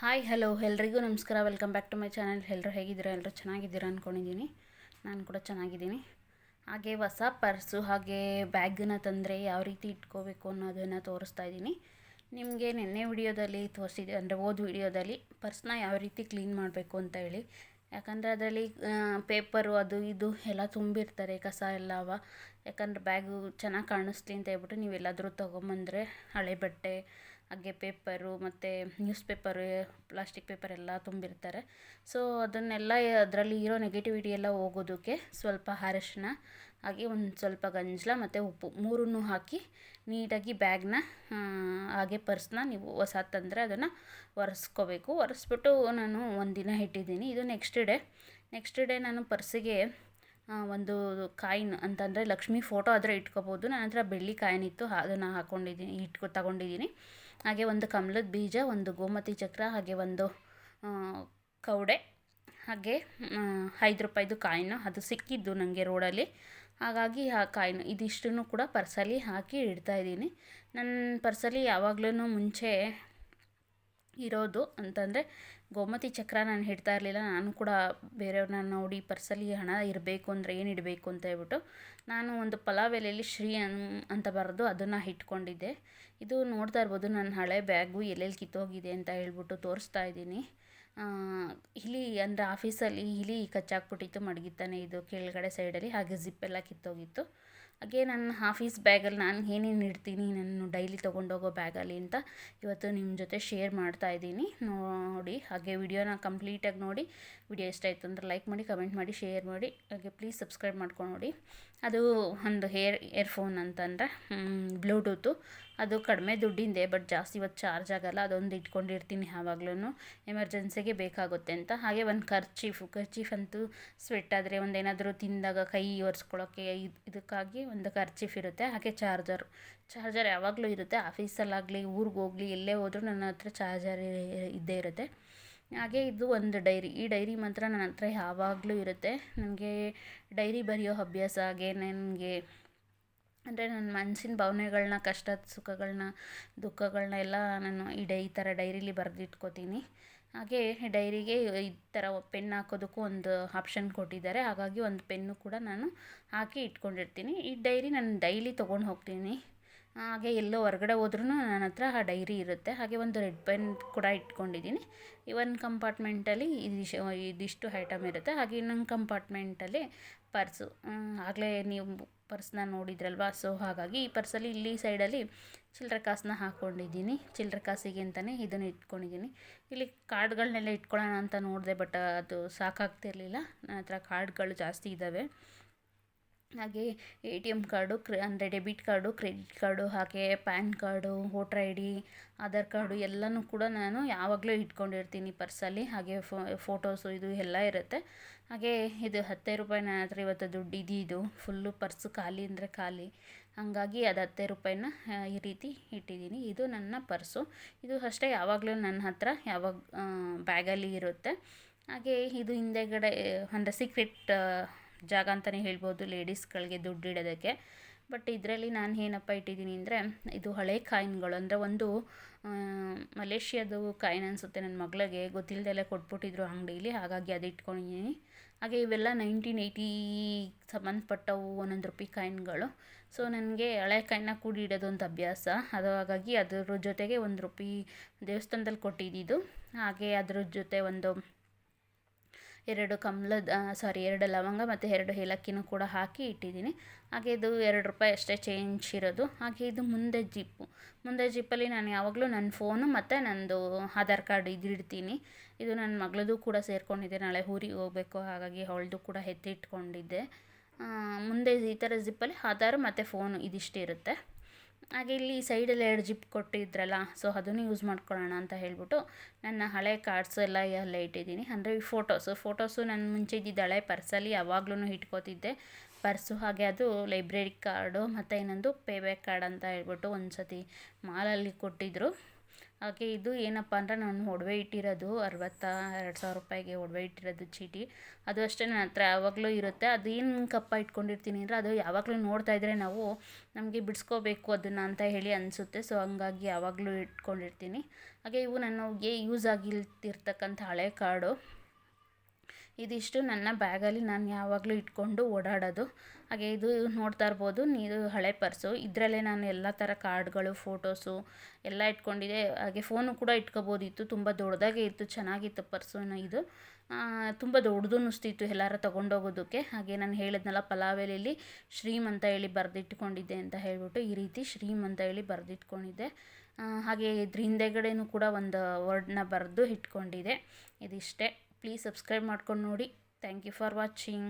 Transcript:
Hi, hello, ಎಲ್ರಿಗೂ ನಮಸ್ಕಾರ. Welcome back to my channel. ಎಲ್ಲರೂ ಹೇಗಿದ್ದೀರಾ? ಎಲ್ಲರೂ ಚೆನ್ನಾಗಿದ್ದೀರಾ ಅಂದ್ಕೊಂಡಿದ್ದೀನಿ ನಾನು ಕೂಡ ಚೆನ್ನಾಗಿದ್ದೀನಿ. ಹಾಗೆ ಹೊಸ ಪರ್ಸು, ಹಾಗೆ ಬ್ಯಾಗನ್ನ ತಂದರೆ ಯಾವ ರೀತಿ ಇಟ್ಕೋಬೇಕು ಅನ್ನೋದನ್ನು ತೋರಿಸ್ತಾ ಇದ್ದೀನಿ. ನಿಮಗೆ ನಿನ್ನೆ ವಿಡಿಯೋದಲ್ಲಿ ತೋರಿಸಿದೆ ಅಂದರೆ ಓದ್ ವಿಡಿಯೋದಲ್ಲಿ ಪರ್ಸ್ನ ಯಾವ ರೀತಿ ಕ್ಲೀನ್ ಮಾಡಬೇಕು ಅಂತ ಹೇಳಿ. ಯಾಕಂದರೆ ಅದರಲ್ಲಿ ಪೇಪರು, ಅದು ಇದು ಎಲ್ಲ ತುಂಬಿರ್ತಾರೆ ಕಸ ಎಲ್ಲ ಅವ. ಯಾಕಂದ್ರೆ ಬ್ಯಾಗು ಚೆನ್ನಾಗಿ ಕಾಣಿಸ್ಲಿ ಅಂತ ಹೇಳ್ಬಿಟ್ಟು ನೀವೆಲ್ಲಾದರೂ ತೊಗೊಂಬಂದರೆ ಹಳೆ ಬಟ್ಟೆ ಹಾಗೆ ಪೇಪರು ಮತ್ತು ನ್ಯೂಸ್ ಪೇಪರು ಪ್ಲಾಸ್ಟಿಕ್ ಪೇಪರ್ ಎಲ್ಲ ತುಂಬಿರ್ತಾರೆ. ಸೊ ಅದನ್ನೆಲ್ಲ ಅದರಲ್ಲಿ ಇರೋ ನೆಗೆಟಿವಿಟಿ ಎಲ್ಲ ಹೋಗೋದಕ್ಕೆ ಸ್ವಲ್ಪ ಅರಶಿನ ಹಾಗೆ ಒಂದು ಸ್ವಲ್ಪ ಗಂಜಲ ಮತ್ತು ಉಪ್ಪು ಮೂರನ್ನು ಹಾಕಿ ನೀಟಾಗಿ ಬ್ಯಾಗ್ನ ಹಾಗೆ ಪರ್ಸ್ನ ನೀವು ಹೊಸ ತಂದರೆ ಅದನ್ನು ಒರೆಸ್ಕೋಬೇಕು. ಒರೆಸ್ಬಿಟ್ಟು ನಾನು ಒಂದಿನ ಇಟ್ಟಿದ್ದೀನಿ. ಇದು ನೆಕ್ಸ್ಟ್ ಡೇ ನೆಕ್ಸ್ಟ್ ಡೇ ನಾನು ಪರ್ಸಿಗೆ ಒಂದು ಕಾಯಿನ್ ಅಂತಂದರೆ ಲಕ್ಷ್ಮಿ ಫೋಟೋ ಆದರೆ ಇಟ್ಕೋಬೋದು. ನನ್ನ ಹತ್ರ ಬೆಳ್ಳಿ ಕಾಯಿನ್ ಇತ್ತು, ಅದನ್ನು ಹಾಕ್ಕೊಂಡಿದ್ದೀನಿ ಇಟ್ಕೊ, ತಗೊಂಡಿದ್ದೀನಿ. ಹಾಗೆ ಒಂದು ಕಮಲದ ಬೀಜ, ಒಂದು ಗೋಮತಿ ಚಕ್ರ, ಹಾಗೆ ಒಂದು ಕೌಡೆ, ಹಾಗೆ ಐದು ರೂಪಾಯಿದು ಕಾಯಿನು. ಅದು ಸಿಕ್ಕಿದ್ದು ನನಗೆ ರೋಡಲ್ಲಿ. ಹಾಗಾಗಿ ಆ ಕಾಯಿನು ಇದಿಷ್ಟನ್ನು ಕೂಡ ಪರ್ಸಲ್ಲಿ ಹಾಕಿ ಇಡ್ತಾಯಿದ್ದೀನಿ ನನ್ನ ಪರ್ಸಲ್ಲಿ ಯಾವಾಗ್ಲೂ ಮುಂಚೆ ಇರೋದು ಅಂತಂದರೆ ಗೋಮತಿ ಚಕ್ರ ನಾನು ಹಿಡ್ತಾ ಇರಲಿಲ್ಲ, ನಾನು ಕೂಡ ಬೇರೆಯವ್ರನ್ನ ನೋಡಿ ಪರ್ಸಲ್ಲಿ ಹಣ ಇರಬೇಕು ಅಂದರೆ ಏನು ಇಡಬೇಕು ಅಂತ ಹೇಳ್ಬಿಟ್ಟು ನಾನು ಒಂದು ಪಲಾವ್ ಎಲೆಯಲ್ಲಿ ಶ್ರೀ ಅನ್ ಅಂತ ಬರೆದು ಅದನ್ನು ಇಟ್ಕೊಂಡಿದ್ದೆ. ಇದು ನೋಡ್ತಾ ಇರ್ಬೋದು ನನ್ನ ಹಳೆ ಬ್ಯಾಗು ಎಲ್ಲೆಲ್ಲಿ ಕಿತ್ತೋಗಿದೆ ಅಂತ ಹೇಳ್ಬಿಟ್ಟು ತೋರಿಸ್ತಾ ಇದ್ದೀನಿ. ಇಲಿ ಅಂದರೆ ಆಫೀಸಲ್ಲಿ ಇಲಿ ಕಚ್ಚಾಕ್ಬಿಟ್ಟಿತ್ತು, ಮಡಗಿತ್ತಾನೆ ಇದು ಕೆಳಗಡೆ ಸೈಡಲ್ಲಿ ಹಾಗೆ ಜಿಪ್ಪೆಲ್ಲ ಕಿತ್ತೋಗಿತ್ತು. ಹಾಗೆ ನನ್ನ ಆಫೀಸ್ ಬ್ಯಾಗಲ್ಲಿ ನಾನು ಏನೇನು ಇಡ್ತೀನಿ ನಾನು ಡೈಲಿ ತೊಗೊಂಡೋಗೋ ಬ್ಯಾಗಲ್ಲಿ ಅಂತ ಇವತ್ತು ನಿಮ್ಮ ಜೊತೆ ಶೇರ್ ಮಾಡ್ತಾ ಇದ್ದೀನಿ. ನೋಡಿ, ಹಾಗೆ ವಿಡಿಯೋನ ಕಂಪ್ಲೀಟಾಗಿ ನೋಡಿ. ವಿಡಿಯೋ ಇಷ್ಟ ಆಯಿತು ಅಂದರೆ ಲೈಕ್ ಮಾಡಿ, ಕಮೆಂಟ್ ಮಾಡಿ, ಶೇರ್ ಮಾಡಿ. ಹಾಗೆ ಪ್ಲೀಸ್ ಸಬ್ಸ್ಕ್ರೈಬ್ ಮಾಡ್ಕೊಂಡು ನೋಡಿ. ಅದು ಒಂದು ಹೇರ್, ಇಯರ್ಫೋನ್ ಅಂತಂದರೆ ಬ್ಲೂಟೂತು. ಅದು ಕಡಿಮೆ ದುಡ್ಡಿಂದೆ, ಬಟ್ ಜಾಸ್ತಿ ಇವತ್ತು ಚಾರ್ಜ್ ಆಗೋಲ್ಲ. ಅದೊಂದು ಇಟ್ಕೊಂಡಿರ್ತೀನಿ ಯಾವಾಗ್ಲೂ ಎಮರ್ಜೆನ್ಸಿಗೆ ಬೇಕಾಗುತ್ತೆ ಅಂತ. ಹಾಗೆ ಒಂದು ಖರ್ಚೀಫು ಖರ್ಚೀಫ್ ಅಂತೂ ಸ್ವೆಟ್ ಆದರೆ ಒಂದೇನಾದರೂ ತಿಂದಾಗ ಕೈ ಒರೆಸ್ಕೊಳ್ಳೋಕ್ಕೆ ಇದಕ್ಕಾಗಿ ಒಂದು ಖರ್ಚೀಫ್ ಇರುತ್ತೆ. ಹಾಗೆ ಚಾರ್ಜರು. ಚಾರ್ಜರ್ ಯಾವಾಗಲೂ ಇರುತ್ತೆ. ಆಫೀಸಲ್ಲಾಗಲಿ, ಊರಿಗೆ ಹೋಗಲಿ, ಎಲ್ಲೇ ಹೋದರೂ ನನ್ನ ಹತ್ರ ಚಾರ್ಜರ್ ಇದ್ದೇ ಇರುತ್ತೆ. ಹಾಗೆ ಇದು ಒಂದು ಡೈರಿ. ಈ ಡೈರಿ ಮಾತ್ರ ನನ್ನ ಹತ್ರ ಯಾವಾಗಲೂ ಇರುತ್ತೆ. ನನಗೆ ಡೈರಿ ಬರೆಯೋ ಅಭ್ಯಾಸ ಹಾಗೆ ನನಗೆ ಅಂದರೆ ನನ್ನ ಮನಸ್ಸಿನ ಭಾವನೆಗಳನ್ನ ಕಷ್ಟ ಸುಖಗಳನ್ನ ದುಃಖಗಳನ್ನ ಎಲ್ಲ ನಾನು ಈ ಡೈ, ಈ ಥರ ಡೈರಿಲಿ ಬರೆದಿಟ್ಕೋತೀನಿ. ಹಾಗೆ ಡೈರಿಗೆ ಈ ಥರ ಪೆನ್ ಹಾಕೋದಕ್ಕೂ ಒಂದು ಆಪ್ಷನ್ ಕೊಟ್ಟಿದ್ದಾರೆ. ಹಾಗಾಗಿ ಒಂದು ಪೆನ್ನು ಕೂಡ ನಾನು ಹಾಕಿ ಇಟ್ಕೊಂಡಿರ್ತೀನಿ. ಈ ಡೈರಿ ನಾನು ಡೈಲಿ ತೊಗೊಂಡು ಹೋಗ್ತೀನಿ. ಹಾಗೆ ಎಲ್ಲೋ ಹೊರಗಡೆ ಹೋದ್ರೂ ನನ್ನ ಹತ್ರ ಆ ಡೈರಿ ಇರುತ್ತೆ. ಹಾಗೆ ಒಂದು ರೆಡ್ ಪೆನ್ ಕೂಡ ಇಟ್ಕೊಂಡಿದ್ದೀನಿ. ಈ ಒಂದು ಕಂಪಾರ್ಟ್ಮೆಂಟಲ್ಲಿ ಇದಿಶ್ ಇದಿಷ್ಟು ಐಟಮ್ ಇರುತ್ತೆ. ಹಾಗೆ ಇನ್ನೊಂದು ಕಂಪಾರ್ಟ್ಮೆಂಟಲ್ಲಿ ಪರ್ಸು. ಆಗಲೇ ನೀವು ಪರ್ಸ್ನ ನೋಡಿದ್ರಲ್ವಾ? ಸೊ, ಹಾಗಾಗಿ ಈ ಪರ್ಸಲ್ಲಿ ಇಲ್ಲಿ ಸೈಡಲ್ಲಿ ಚಿಲ್ಲರೆ ಕಾಸನ್ನ ಹಾಕ್ಕೊಂಡಿದ್ದೀನಿ ಚಿಲ್ಲರೆ ಕಾಸಿಗೆ ಅಂತಲೇ ಇದನ್ನು ಇಟ್ಕೊಂಡಿದ್ದೀನಿ. ಇಲ್ಲಿ ಕಾರ್ಡ್ಗಳನ್ನೆಲ್ಲ ಇಟ್ಕೊಳ್ಳೋಣ ಅಂತ ನೋಡಿದೆ, ಬಟ್ ಅದು ಸಾಕಾಗ್ತಿರಲಿಲ್ಲ. ನನ್ನ ಹತ್ರ ಕಾರ್ಡ್ಗಳು ಜಾಸ್ತಿ ಇದ್ದಾವೆ ಹಾಗೆ ಎ ಟಿ ಎಂ ಕಾರ್ಡು, ಕ್ರೆ, ಅಂದರೆ ಡೆಬಿಟ್ ಕಾರ್ಡು, ಕ್ರೆಡಿಟ್ ಕಾರ್ಡು, ಹಾಗೆ PAN card, voter I D, Aadhaar card ಎಲ್ಲನೂ ಕೂಡ ನಾನು ಯಾವಾಗಲೂ ಇಟ್ಕೊಂಡಿರ್ತೀನಿ ಪರ್ಸಲ್ಲಿ. ಹಾಗೆ ಫೋಟೋಸು ಇದು ಎಲ್ಲ ಇರುತ್ತೆ. ಹಾಗೆ ಇದು ಹತ್ತೇ ರೂಪಾಯಿ ನನ್ನ ಹತ್ರ ಇವತ್ತು ದುಡ್ಡು ಇದ್ದಿದ್ದು ಫುಲ್ಲು ಪರ್ಸು ಖಾಲಿ ಅಂದರೆ ಖಾಲಿ. ಹಾಗಾಗಿ ಅದು ಹತ್ತೇ ರೂಪಾಯಿನ ಈ ರೀತಿ ಇಟ್ಟಿದ್ದೀನಿ. ಇದು ನನ್ನ ಪರ್ಸು. ಇದು ಅಷ್ಟೇ ಯಾವಾಗಲೂ ನನ್ನ ಹತ್ರ, ಯಾವಾಗ ಬ್ಯಾಗಲ್ಲಿ ಇರುತ್ತೆ. ಹಾಗೆ ಇದು ಹಿಂದೆಗಡೆ, ಅಂದರೆ ಸೀಕ್ರೆಟ್ ಜಾಗ ಅಂತಲೇ ಹೇಳ್ಬೋದು ಲೇಡೀಸ್ಗಳಿಗೆ ದುಡ್ಡು ಇಡೋದಕ್ಕೆ ಬಟ್ ಇದರಲ್ಲಿ ನಾನು ಏನಪ್ಪ ಇಟ್ಟಿದ್ದೀನಿ ಅಂದರೆ, ಇದು ಹಳೆ ಕಾಯಿನ್ಗಳು. ಅಂದರೆ ಒಂದು ಮಲೇಷ್ಯಾದು ಕಾಯಿನ್ ಅನಿಸುತ್ತೆ ನನ್ನ ಮಗಳಿಗೆ. ಗೊತ್ತಿಲ್ಲದೆಲ್ಲ ಕೊಟ್ಬಿಟ್ಟಿದ್ರು ಅಂಗಡೀಲಿ. ಹಾಗಾಗಿ ಅದು ಇಟ್ಕೊಂಡಿದ್ದೀನಿ. ಹಾಗೆ ಇವೆಲ್ಲ ನೈನ್ಟೀನ್ ಏಯ್ಟಿ ಸಂಬಂಧಪಟ್ಟವು ಒಂದೊಂದು ರೂಪಾಯಿ ಕಾಯಿನ್ಗಳು. ಸೊ ನನಗೆ ಹಳೆ ಕಾಯಿನ್ನ ಕೂಡಿ ಇಡೋದು ಒಂದು ಅಭ್ಯಾಸ. ಅದು ಹಾಗಾಗಿ ಅದ್ರ ಜೊತೆಗೆ ಒಂದು ರೂಪಾಯಿ ದೇವಸ್ಥಾನದಲ್ಲಿ ಕೊಟ್ಟಿದ್ದು ಹಾಗೆ ಅದ್ರ ಜೊತೆ ಒಂದು ಎರಡು ಕಮಲದ ಸಾರಿ ಎರಡು ಲವಂಗ ಮತ್ತು ಎರಡು ಏಲಕ್ಕಿನೂ ಕೂಡ ಹಾಕಿ ಇಟ್ಟಿದ್ದೀನಿ. ಹಾಗೆ ಇದು ಎರಡು ರೂಪಾಯಿ ಅಷ್ಟೇ ಚೇಂಜ್ ಇರೋದು. ಹಾಗೆ ಇದು ಮುಂದೆ ಜಿಪ್ಪು. ಮುಂದೆ ಜಿಪ್ಪಲ್ಲಿ ನಾನು ಯಾವಾಗಲೂ ನನ್ನ ಫೋನು ಮತ್ತು ನನ್ನದು ಆಧಾರ್ ಕಾರ್ಡ್ ಇದು ಇಡ್ತೀನಿ. ಇದು ನನ್ನ ಮಗಳದು ಕೂಡ ಸೇರಿಕೊಂಡಿದ್ದೆ ನಾಳೆ ಊರಿಗೆ ಹೋಗಬೇಕು. ಹಾಗಾಗಿ ಅವಳದು ಕೂಡ ಎತ್ತಿಟ್ಕೊಂಡಿದ್ದೆ. ಮುಂದೆ ಈ ಥರ ಜಿಪ್ಪಲ್ಲಿ ಆಧಾರ್ ಮತ್ತು ಫೋನು ಇದಿಷ್ಟೇ ಇರುತ್ತೆ. ಹಾಗೆ ಇಲ್ಲಿ ಸೈಡಲ್ಲಿ ಎರಡು ಜಿಪ್ ಕೊಟ್ಟಿದ್ರಲ್ಲ ಸೊ ಅದನ್ನು ಯೂಸ್ ಮಾಡ್ಕೊಳ್ಳೋಣ ಅಂತ ಹೇಳ್ಬಿಟ್ಟು ನನ್ನ ಹಳೆ ಕಾರ್ಡ್ಸು ಎಲ್ಲ ಎಲ್ಲ ಇಟ್ಟಿದ್ದೀನಿ. ಅಂದರೆ ಈ ಫೋಟೋಸು ಫೋಟೋಸು ನಾನು ಮುಂಚೆ ಇದ್ದಿದ್ದು ಹಳೆ ಪರ್ಸಲ್ಲಿ ಯಾವಾಗ್ಲೂ ಇಟ್ಕೋತಿದ್ದೆ. ಪರ್ಸು ಹಾಗೆ ಅದು ಲೈಬ್ರರಿ ಕಾರ್ಡು ಮತ್ತು ಇನ್ನೊಂದು ಪೇಬ್ಯಾಕ್ ಕಾರ್ಡ್ ಅಂತ ಹೇಳ್ಬಿಟ್ಟು ಒಂದು ಸತಿ ಮಾಲಲ್ಲಿ ಕೊಟ್ಟಿದ್ದರು ಹಾಗೆ ಇದು ಏನಪ್ಪ ಅಂದ್ರೆ ನಾನು ಒಡವೆ ಇಟ್ಟಿರೋದು ಅರವತ್ತ ಎರಡು ಸಾವಿರ ರೂಪಾಯಿಗೆ ಒಡವೆ ಇಟ್ಟಿರೋದು ಚೀಟಿ. ಅದು ಅಷ್ಟೇ ನನ್ನ ಹತ್ರ ಯಾವಾಗಲೂ ಇರುತ್ತೆ. ಅದೇನು ಕಪ್ಪ ಇಟ್ಕೊಂಡಿರ್ತೀನಿ ಅಂದರೆ ಅದು ಯಾವಾಗಲೂ ನೋಡ್ತಾ ಇದ್ದರೆ ನಾವು ನಮಗೆ ಬಿಡಿಸ್ಕೋಬೇಕು ಅದನ್ನು ಅಂತ ಹೇಳಿ ಅನಿಸುತ್ತೆ. ಸೊ ಹಂಗಾಗಿ ಯಾವಾಗಲೂ ಇಟ್ಕೊಂಡಿರ್ತೀನಿ. ಹಾಗೆ ಇವು ನನಗೆ ಯೂಸ್ ಆಗಿಲ್ತಿರ್ತಕ್ಕಂಥ ಹಳೆ ಕಾರ್ಡು. ಇದಿಷ್ಟು ನನ್ನ ಬ್ಯಾಗಲ್ಲಿ ನಾನು ಯಾವಾಗಲೂ ಇಟ್ಕೊಂಡು ಓಡಾಡೋದು. ಹಾಗೆ ಇದು ನೋಡ್ತಾ ಇರ್ಬೋದು ಇದು ಹಳೆ ಪರ್ಸು. ಇದರಲ್ಲೇ ನಾನು ಎಲ್ಲ ಥರ ಕಾರ್ಡ್ಗಳು, ಫೋಟೋಸು ಎಲ್ಲ ಇಟ್ಕೊಂಡಿದ್ದೆ. ಹಾಗೆ ಫೋನು ಕೂಡ ಇಟ್ಕೋಬೋದಿತ್ತು, ತುಂಬ ದೊಡ್ಡದಾಗೆ ಇತ್ತು, ಚೆನ್ನಾಗಿತ್ತು ಪರ್ಸುನ ಇದು. ತುಂಬ ದೊಡ್ಡದು ಅನ್ನಿಸ್ತಿತ್ತು ಎಲ್ಲಾರ ತೊಗೊಂಡೋಗೋದಕ್ಕೆ. ಹಾಗೆ ನಾನು ಹೇಳಿದ್ನಲ್ಲ ಪಲಾವೆಲಿಲಿ, ಶ್ರೀಮ್ ಅಂತ ಹೇಳಿ ಬರೆದಿಟ್ಕೊಂಡಿದ್ದೆ ಅಂತ ಹೇಳ್ಬಿಟ್ಟು ಈ ರೀತಿ ಶ್ರೀಮ್ ಅಂತ ಹೇಳಿ ಬರೆದಿಟ್ಕೊಂಡಿದ್ದೆ. ಹಾಗೆ ಇದ್ರ ಹಿಂದೆಗಡೆನೂ ಕೂಡ ಒಂದು ವರ್ಡ್ನ ಬರೆದು ಇಟ್ಕೊಂಡಿದೆ ಇದಿಷ್ಟೇ. ಪ್ಲೀಸ್ ಸಬ್ಸ್ಕ್ರೈಬ್ ಮಾಡ್ಕೊಂಡು ನೋಡಿ. Thank you for watching